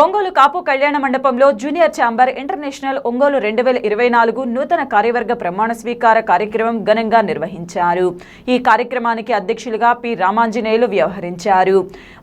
ఒంగోలు కాపు కళ్యాణ మండపంలో junior chamber international Ongole రెండు వేల ఇరవై నాలుగు నూతన కార్యవర్గ ప్రమాణ స్వీకార కార్యక్రమం ఘనంగా నిర్వహించారు. ఈ కార్యక్రమానికి అధ్యక్షులుగా పి రామాంజనేయులు వ్యవహరించారు.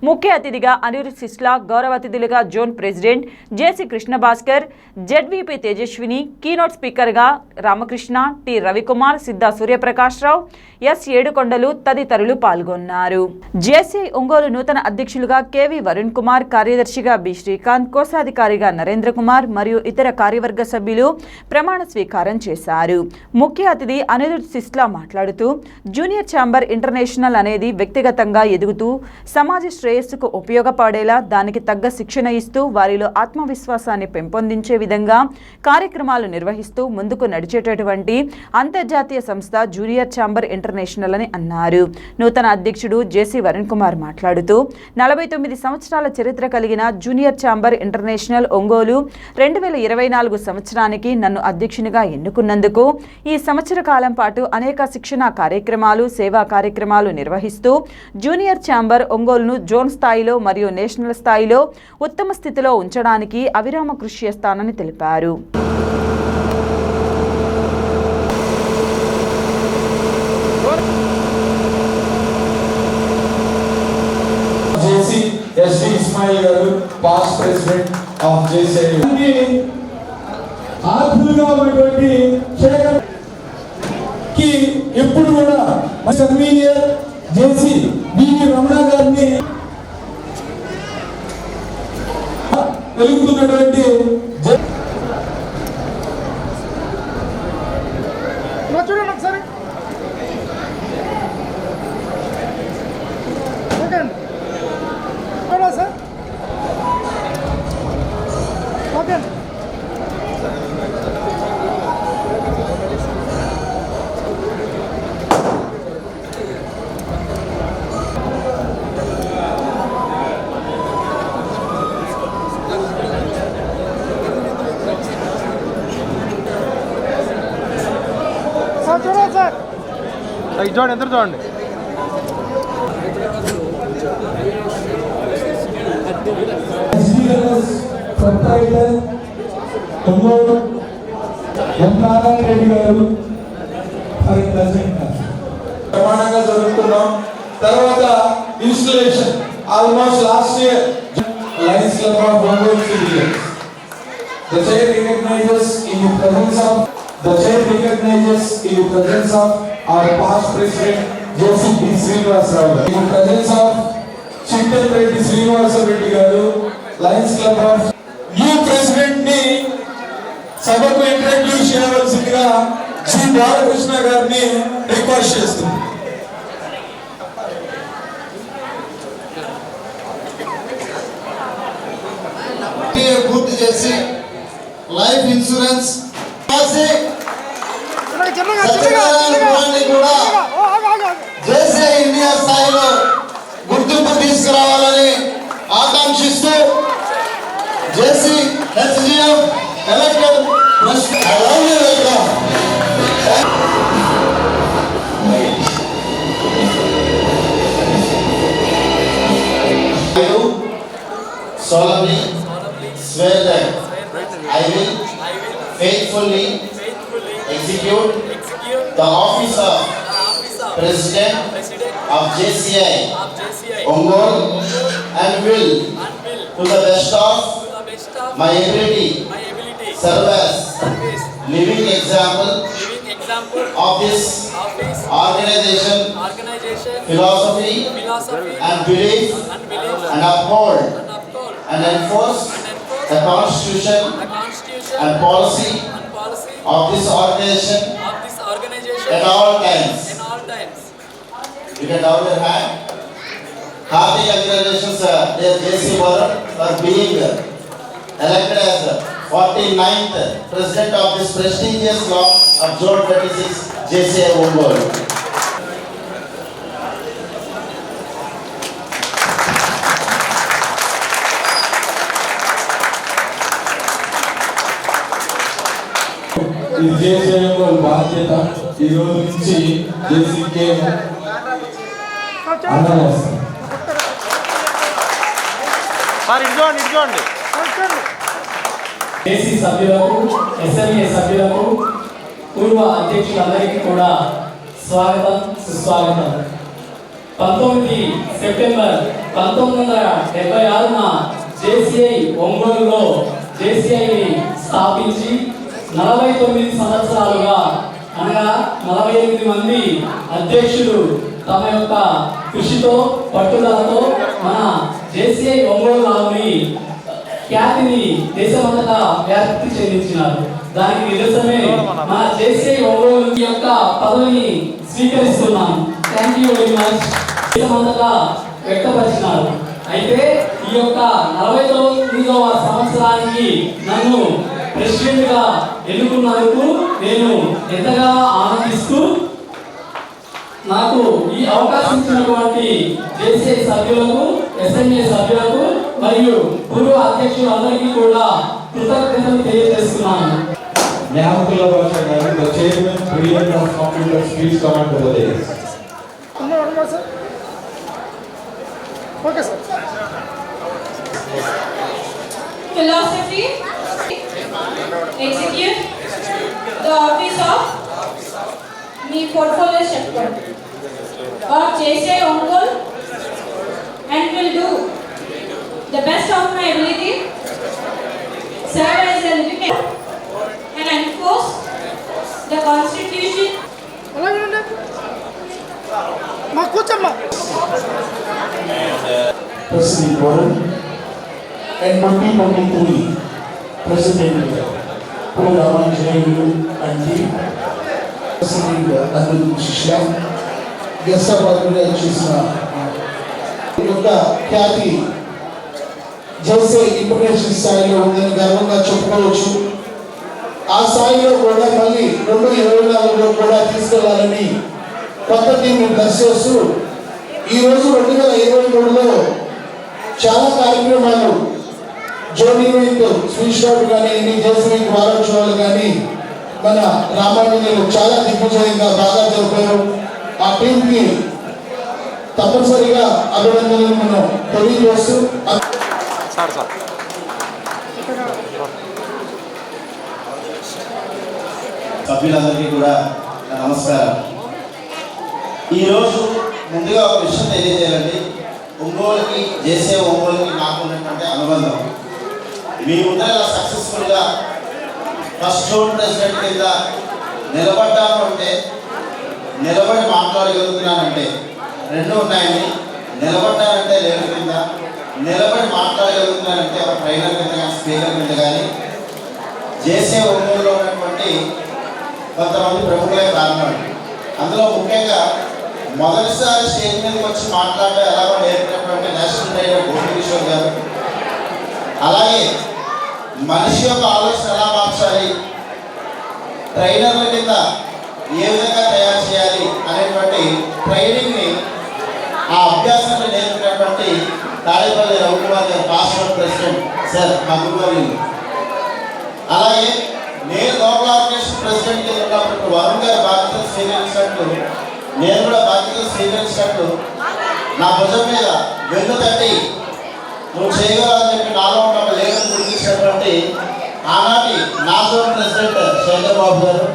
ముఖ్య అతిథిగా అనిరు సిస్లా గౌరవ అతిథులుగా zone president JC Krishnabhaskar ZVP Tejaswini keynote స్పీకర్గా రామకృష్ణ టి రవికుమార్ సిద్ధా సూర్యప్రకాష్ రావు ఎస్ ఏడుకొండలు తదితరులు పాల్గొన్నారు. జేసీ ఒంగోలు నూతన అధ్యక్షులుగా కెవి వరుణ్ కుమార్ కార్యదర్శిగా బి శ్రీకాంత్ కోశాధికారిగా నరేంద్ర కుమార్ మరియు ఇతర కార్యవర్గ సభ్యులు ప్రమాణ స్వీకారం చేశారు. ముఖ్య అతిథి అనిరుద్ సిస్లా మాట్లాడుతూ జూనియర్ ఛాంబర్ ఇంటర్నేషనల్ అనేది వ్యక్తిగతంగా ఎదుగుతూ సమాజ శ్రేయస్సుకు ఉపయోగపడేలా దానికి తగ్గ శిక్షణ ఇస్తూ వారిలో ఆత్మవిశ్వాసాన్ని పెంపొందించే విధంగా కార్యక్రమాలు నిర్వహిస్తూ ముందుకు నడిచేటటువంటి అంతర్జాతీయ సంస్థ జూనియర్ ఛాంబర్ ఇంటర్నేషనల్ అని అన్నారు. నూతన అధ్యక్షుడు జేసీ వరుణ్ కుమార్ మాట్లాడుతూ నలభై తొమ్మిది సంవత్సరాల చరిత్ర కలిగిన జూనియర్ ఛాంబర్ ఇంటర్నేషనల్ ఒంగోలు రెండు వేల ఇరవై నాలుగు సంవత్సరానికి నన్ను అధ్యక్షునిగా ఎన్నుకున్నందుకు ఈ సంవత్సర కాలం పాటు అనేక శిక్షణ కార్యక్రమాలు సేవా కార్యక్రమాలు నిర్వహిస్తూ జూనియర్ ఛాంబర్ ఒంగోలును జోన్ స్థాయిలో మరియు నేషనల్ స్థాయిలో ఉత్తమ స్థితిలో ఉంచడానికి అవిరామ కృషి చేస్తానని తెలిపారు JC SV Ismail garu past president of JC ఆత్మలుగా ఉన్నటువంటి శేఖర్కి ఎప్పుడు కూడా కన్వీనియర్ జేసీ బివి రమణ గారిని వెలుగుతున్నటువంటి జే- ఇలా చూడండి ఒకసారి ఓకే అండి చూడా సార్ ఓకే అండి సార్ చూడండి సార్ ఇది చూడండి ఇద్దరు చూడండి. నారాయణ రెడ్డి గారు ప్రమాణంగా జరుగుతున్నాం. తర్వాత installation almost last year Lions Club of Ongole citizens The chair recognizes in the presence of the chair recognizes in the presence of our past president Joseph B. Srinivasrao garu. In the presence of Chittalreddy Srinivasa Reddy garu, Lions Club of new ప్రెసిడెంట్ని సభకు introduce చేయవలసిందిగా శ్రీ బాలకృష్ణ గారిని request చేస్తుంది పేరు పూర్తి చేసి life insurance రాసి చిన్నగా చిన్నగా చిన్నగా సత్యనారాయణ చిన్నగా పురాన్ని కూడా ఓ, ఆగు, ఆగు, ఆగు. దేశీయ ఇండియా స్థాయిలో గుర్తింపు తీసుకురావాలని ఆకాంక్షిస్తూ JC HGF elected I love you welcome I do solemnly swear that I will faithfully execute the office of President of JCI Ongol and will to the best of my ability serve as living example of this organization philosophy and belief and uphold and enforce the constitution and policy of this organization at all times. In all times. You can down your hand. Happy congratulations, uh, dear J.C. Warren, for being elected as 49th president of this prestigious law of June 26, JCI Ongol. ఇది చేసేయడం బాధ్యత ఈ రోజు నుంచి జేసీకే sir AC SMA సభ్యులకు పూర్వ అధ్యక్షులందరికీ కూడా స్వాగతం సుస్వాగతం. పంతొమ్మిది సెప్టెంబర్ పంతొమ్మిది వందల డెబ్బై ఆరున జేసీఐ ఒంగోలులో జేసీఐని స్థాపించి నలభై తొమ్మిది సంవత్సరాలుగా అనగా నలభై ఎనిమిది మంది అధ్యక్షులు తమ యొక్క కృషితో పట్టుదలతో మన జేసీఐ ఒంగోలు నాలుగుని ఖ్యాతిని దేశమంతటా వ్యాప్తి చెందించినారు. దానికి నిదర్శనమే మన జేసీఐ ఒంగోలు యొక్క పదవిని స్వీకరిస్తున్నాం. థ్యాంక్ యూ వెరీ మచ్ దేశమంతటా వ్యక్తపరిచినారు. అయితే ఈ యొక్క నలభై తొమ్మిదవ సంవత్సరానికి నన్ను ప్రెసిడెంట్గా ఎన్నుకున్నందుకు నేను ఎంతగా ఆనందిస్తూ నాకు ఈ అవకాశం ఇచ్చినటువంటి జేసీ సభ్యులకు ఎస్ఎంఏ సభ్యులకు మరియు పూర్వ అధ్యక్షులందరికీ కూడా కృతజ్ఞతలు తెలియజేస్తున్నాను. జ్ఞాపకుల భాష గారు the chairman of sir okay sir philosophy, execute the office of మీ portfolio చెప్పండి or చేసే Ongole and will do the best of my ability serve as a living and enforce the constitution అలాగే ఉండండి మా కూర్చోమ్మా President Warren and 2023 President Paul Ramanjanayu And the President Anil Shishla ఈ యొక్క ఖ్యాతి జేసే ఇంటర్నేషనల్ స్థాయిలో ఉందని గర్వంగా చెప్పుకోవచ్చు ఆ స్థాయిలో కూడా మళ్ళీ రెండు ఇరవై నాలుగులో కూడా తీసుకెళ్ళాలని కొత్త టీంని ప్లస్ చేస్తూ ఈ రోజు రెండు వేల ఇరవై మూడులో చాలా కార్యక్రమాలు జోడీ వీక్ స్వీట్ షాప్ కానీ ఇన్ని జేసీ వీక్ వారోత్సవాలు కానీ మన రామాంజనేయులు చాలా దిగ్విజయంగా బాగా జరిపారు ఆ టీంకి తప్పనిసరిగా అభినందనలు మనం తెలియజేస్తూ సార్ సార్. సభ్యులందరికీ కూడా నా నమస్కారం. ఈరోజు ముందుగా ఒక విషయం తెలియజేయాలండి. ఒంగోలుకి చేసే ఒంగోలుకి నాకు ఉన్నటువంటి అనుబంధం. మీ ముందర సక్సెస్ఫుల్గా ఫస్ట్ జోన్ ప్రెసిడెంట్ కింద నిలబడ్డాను అంటే నిలబడి మాట్లాడగలుగుతున్నానంటే రెండు ఉన్నాయని నిలబడ్డానంటే లేడు కింద నిలబడి మాట్లాడగలుగుతున్నానంటే ఒక ట్రైనర్ కింద కానీ స్పీకర్ కింద కానీ చేసే ఒంగోలులో ఉన్నటువంటి కొంతమంది ప్రముఖులే కారణం. అందులో ముఖ్యంగా మొదటిసారి స్టేజ్ మీదకి వచ్చి మాట్లాడడం ఎలాగో నేర్పినటువంటి నేషనల్ ట్రైనర్ గోపి కిషోర్ గారు. అలాగే మనిషి యొక్క ఆలోచన ఎలా మార్చాలి ట్రైనర్ల కింద ఏ విధంగా తయారు చేయాలి అనేటువంటి ట్రైనింగ్ని ఆ అభ్యాసాన్ని నేర్పినటువంటి తాడేపల్లి రఘుకుమార్ గారు పాస్పోర్ట్ ప్రెసిడెంట్ సార్ మా అలాగే నేను లోకల్ ఆర్గనైజేషన్ ప్రెసిడెంట్ కింద ఉన్నప్పుడు వరుణ్ గారి బాధ్యతలు స్వీకరించినట్లు నేను కూడా బాధ్యతలు స్వీకరించినట్లు నా భుజం మీద వెన్ను తట్టి నువ్వు చేయగలవని చెప్పి నాలో ఉన్న ఒక ఆనాటి నాసో ప్రెసిడెంట్ శేఖర్ బాబు గారు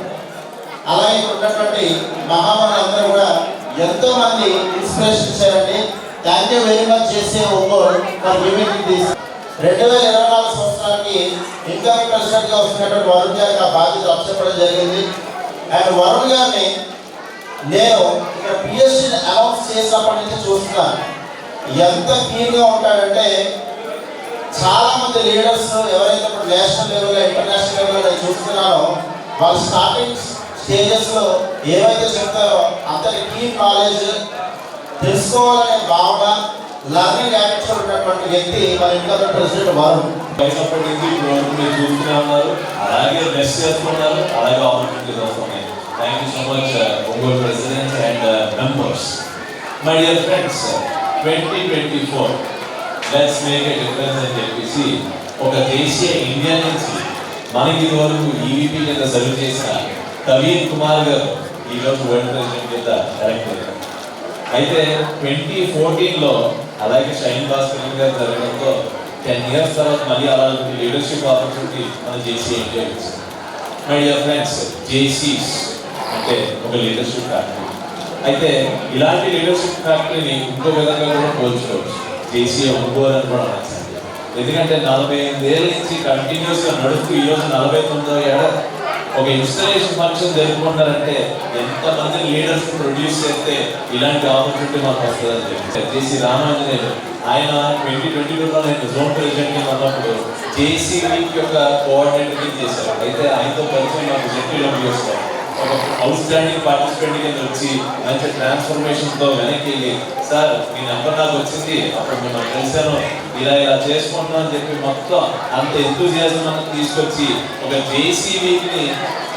అలాగే ఇక్కడ ఉన్నటువంటి మహామనులందరూ కూడా ఎంతో మంది ఇన్స్పిరేషన్ ఇచ్చారండి. థ్యాంక్ యూ వెరీ మచ్ చేసే ఒంగోలు ఫర్ గివింగ్ దిస్. రెండు వేల ఇరవై నాలుగు సంవత్సరానికి ఇంకా ప్రెసిడెంట్గా వస్తున్నటువంటి వరుణ్ గారికి ఆ బాధ్యత అప్పచెప్పడం జరిగింది. అండ్ వరుణ్ గారిని నేను ఇక్కడ పిఎస్సీని అనౌన్స్ చేసినప్పటి నుంచి చూస్తున్నాను. ఎంత క్లీన్గా ఉంటాడంటే చాలా మంది లీడర్స్ ఎవరైతే ఇప్పుడు నేషనల్ లెవెల్లో ఇంటర్నేషనల్ లెవెల్లో చూస్తున్నారో వాళ్ళు స్టార్టింగ్ స్టేజెస్లో ఏవైతే చెప్తారో అంతటి కీన్ నాలెడ్జ్ తెలుసుకోవాలనే భావన లర్నింగ్ యాటిట్యూడ్ ఉన్నటువంటి వ్యక్తి మన ఇంట్లో ప్రెసిడెంట్ వారు. బయటప్పటి నుంచి మీరు చూస్తూనే ఉన్నారు. అలాగే బెస్ట్ చేస్తున్నారు అలాగే ఆపర్చునిటీస్ వస్తున్నాయి thank you so much Ongole president and members my dear friends twenty twenty four let's make a difference అని చెప్పేసి ఒక దేశీయ ఇండియా నుంచి మనకి ఇదివరకు ఈవీపీ కింద సర్వ్ చేసిన కవీన్ కుమార్ గారు ఈరోజు వరల్డ్ ప్రెసిడెంట్ కింద ఎలక్ట్ అయ్యారు. అయితే ట్వంటీ ఫోర్టీన్లో అలాగే షైన్ భాస్కర్ గారు జరగడంతో టెన్ ఇయర్స్ తర్వాత మళ్ళీ అలాంటి లీడర్షిప్ ఆపర్చునిటీ మన జేసీ ఎంజాయ్ చేసింది మై డియర్ ఫ్రెండ్స్ జేసీస్ అంటే ఒక లీడర్షిప్ ఫ్యాక్టరీ అయితే ఇలాంటి లీడర్షిప్ ఫ్యాక్టరీని ఇంకో విధంగా కూడా పోల్చుకోవచ్చు. కేసీఆర్ ఒంగోలు కూడా నచ్చింది ఎందుకంటే నలభై ఎనిమిది ఏళ్ళ నుంచి కంటిన్యూస్గా నడుస్తూ ఈ రోజు నలభై తొమ్మిదో ఏడాది ఒక ఇన్స్టలేషన్ ఫంక్షన్ జరుపుకుంటారంటే ఎంతమంది లీడర్స్ ప్రొడ్యూస్ చేస్తే ఇలాంటి ఆపర్చునిటీ మాకు వస్తుందని చెప్పి. జేసీ రామాంజనేయులు ఆయన ట్వంటీ ట్వంటీ టూలో నేను జోన్ ప్రెసిడెంట్ కింద ఉన్నప్పుడు జేసీ యొక్క కోఆర్డినేటర్ చేశారు. అయితే ఆయనతో పరిచయం నాకు జెడ్పీలో చేస్తారు అవుట్ స్టాండింగ్ పార్టిసిపెంట్ కింద వచ్చి మంచి ట్రాన్స్ఫర్మేషన్తో వెనక్కి వెళ్ళి సార్ మీ నెంబర్ నాకు వచ్చింది. అప్పుడు మిమ్మల్ని కలిశాను. ఇలా ఇలా చేసుకుంటున్నాను అని చెప్పి మొత్తం అంత ఎంతూజియాజం చేసిన తీసుకొచ్చి ఒక జేసీబీని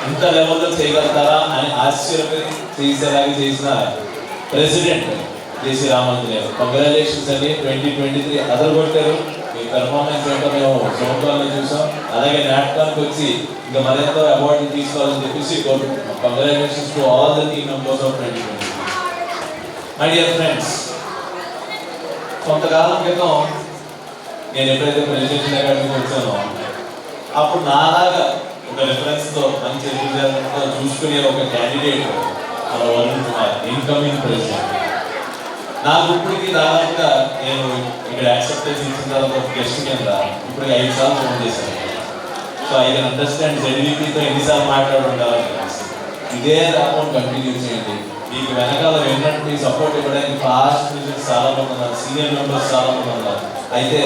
ఇంత లెవెల్లో చేయగలుగుతారా అని ఆశ్చర్యపడి చేసేలాగా చేసిన ప్రెసిడెంట్ జేసీ రామాంజనేయులు కంగ్రాచులేషన్స్ అండి. ట్వంటీ ట్వంటీ త్రీ అదరగొట్టారు. మీ పెర్ఫార్మెన్స్ ఏంటో మేము సోమవారం చూసాం. అలాగే నాటకానికి వచ్చి ఇంకా మరెంతో అవార్డులు తీసుకోవాలని చెప్పేసి కోరుకుంటున్నాం. Congratulations to all the team members of twenty twenty my dear friends కొంతకాలం క్రితం నేను ఎప్పుడైతే ప్రెసిడెంట్ అకాడమీకి వచ్చానో అప్పుడు నాలాగా ఒక రిఫరెన్స్తో మంచి ఎదుగుదలతో చూసుకునే ఒక క్యాండిడేట్ మన వరుణ్ కుమార్ ఇన్కమింగ్ ప్రెసిడెంట్ నాకు ఇప్పటికీ దాదాపుగా నేను ఇక్కడ యాక్సెప్టెన్స్ ఇచ్చిన తర్వాత ఒక గెస్ట్ కింద ఇప్పటికి ఐదు సార్లు ఫోన్ చేశాను సో ఐ కెన్ అండర్స్టాండ్ జెడ్వీపీతో ఎన్నిసార్లు మాట్లాడి ఇదే అకౌంట్ కంటిన్యూ చేయండి. మీకు వెనకాల వెన్నట్టు సపోర్ట్ ఇవ్వడానికి ఫాస్ట్ మ్యూజిక్ చాలా మంది ఉన్నారు సీనియర్ మెంబర్స్ చాలా మంది ఉన్నారు. అయితే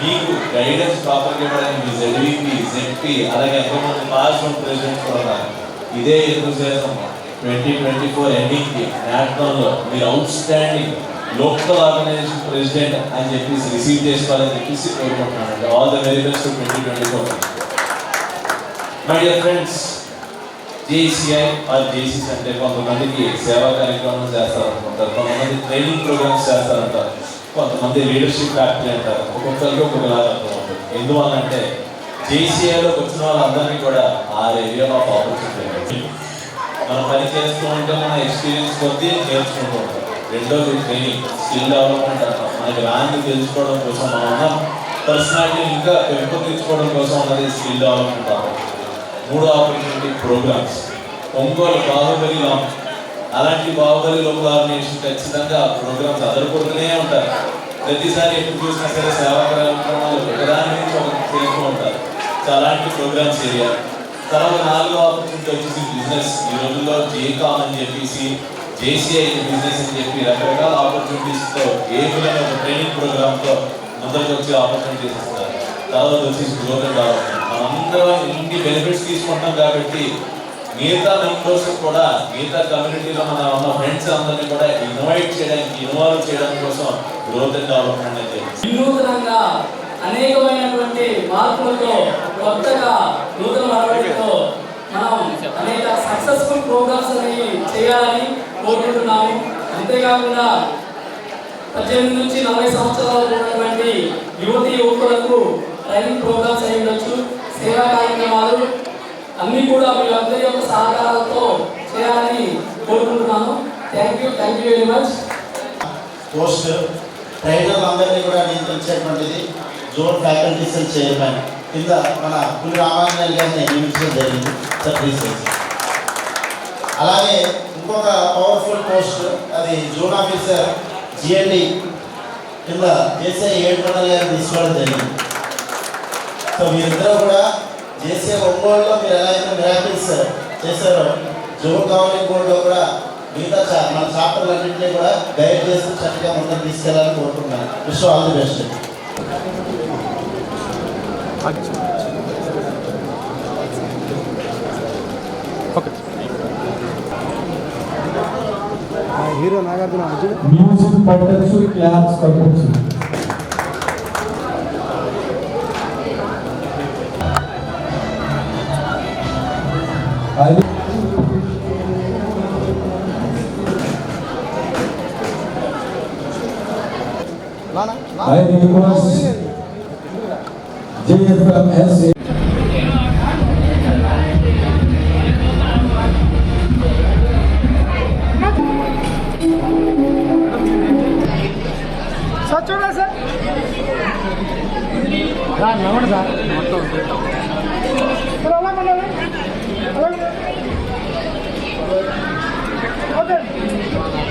మీకు గైడెన్స్ ప్రాపర్గా ఇవ్వడానికి మీ జెడ్వీపీ జెడ్పీ అలాగే ఎంతోమంది పాస్ట్ వన్ ప్రెసిడెంట్స్ కూడా ఉన్నారు. ఇదే ఎంతసేసం ట్వంటీ ట్వంటీ ఫోర్ ఎండింగ్కి నేషనల్లో మీరు outstanding local organisation president అని చెప్పేసి రిసీవ్ చేసుకోవాలని చెప్పేసి కోరుకుంటున్నాను all the very best twenty twenty four my dear friends JCI or జేసీస్ అంటే కొంతమందికి సేవా కార్యక్రమాలు చేస్తారనుకుంటారు. కొంతమంది ట్రైనింగ్ ప్రోగ్రామ్స్ చేస్తారంటారు. కొంతమంది లీడర్షిప్ ఫ్యాక్టరీ అంటారు. ఒక్కొక్కరికి ఒక్కొక్కలాగా అర్థం ఉంటుంది ఎందువల్ల అంటే జేసీఐలోకి వచ్చిన వాళ్ళందరినీ కూడా ఆ ఏరియా ఆఫ్ ఆపర్చునిటీ మనం పని చేస్తూ ఉంటే మన ఎక్స్పీరియన్స్ కొద్దీ నేర్చుకుంటూ ఉంటాం. రెండోది ట్రైనింగ్ స్కిల్ డెవలప్మెంట్ అంటాం. మనకి రాని తెలుసుకోవడం కోసం మనం పర్సనాలిటీ ఇంకా పెంపొందించుకోవడం కోసం అనేది స్కిల్ డెవలప్మెంట్ అంటాం. మూడో opportunity programs Ongole Baahubali launch అలాంటి బాహుబలి లోపల ఆర్గనైజేషన్ ఖచ్చితంగా ప్రోగ్రామ్స్ అదరకూడదనే ఉంటారు. ప్రతిసారి ఎప్పుడు చూసినా సరే సేవా కార్యక్రమాలు ఒకదాని నుంచి ఒకటి చేస్తూ ఉంటారు. సో అలాంటి ప్రోగ్రామ్స్ చేయాలి తర్వాత నాలుగో ఆపర్చునిటీ వచ్చేసి బిజినెస్ ఈ రోజుల్లో జేకామ్ అని చెప్పేసి జేసీఐ బిజినెస్ అని చెప్పి రకరకాల ఆపర్చునిటీస్తో ఏ విధంగా ఒక ట్రైనింగ్ ప్రోగ్రామ్తో ముందరికి వచ్చే ఆపర్చునిటీస్ ఇస్తారు తర్వాత వచ్చేసి గ్లోబల్ డెవలప్మెంట్ అందరం ఇన్ని బెనిఫిట్స్ తీసుకుంటాం కాబట్టి మిగతా మెంబర్స్ కూడా మిగతా కమ్యూనిటీలో మన ఉన్న ఫ్రెండ్స్ అందరినీ కూడా ఇన్వైట్ చేయడానికి ఇన్వాల్వ్ చేయడం కోసం గ్రోత్ అండ్ డెవలప్మెంట్ అయితే వినూతనంగా అనేకమైనటువంటి మార్పులతో కొత్తగా నూతన అలవాటుతో మనం అనేక సక్సెస్ఫుల్ ప్రోగ్రామ్స్ అనేవి చేయాలని కోరుకుంటున్నాము. అంతేకాకుండా పద్దెనిమిది నుంచి నలభై సంవత్సరాలు ఉన్నటువంటి యువతి యువకులకు ట్రైనింగ్ ప్రోగ్రామ్స్ అయి ఉండొచ్చు. సేవా కార్యక్రమాలు అన్నీ కూడా మీ అందరి యొక్క సహకారాలతో చేయాలని కోరుకుంటున్నాను. Thank you thank you very much post ట్రైనర్లు అందరినీ కూడా నియంత్రించేటువంటిది జోన్ ఫ్యాకల్టీస్ అండ్ చైర్మన్. కింద మన పులి రామాంజనేయులు గారిని నియమించడం జరిగింది. సార్ ప్లీజ్ అలాగే ఇంకొక పవర్ఫుల్ పోస్ట్ అది జోన్ ఆఫీసర్ జిఎండి కింద చేసే ఏడు మండలి గారిని తీసుకోవడం జరిగింది. సో మీరిద్దరూ కూడా చేసే ఒంగోలులో మీరు ఎలా అయితే మిరాకిల్స్ చేశారో జోన్ గవర్నింగ్ బోర్డులో కూడా మిగతా మన చాప్టర్లన్నింటినీ కూడా గైడ్ చేస్తూ చక్కగా ముందుకు తీసుకెళ్ళాలని కోరుకుంటున్నాను. Wish all the best. Music పట్టచ్చు క్లాప్స్ కొట్టచ్చు I request JFMSA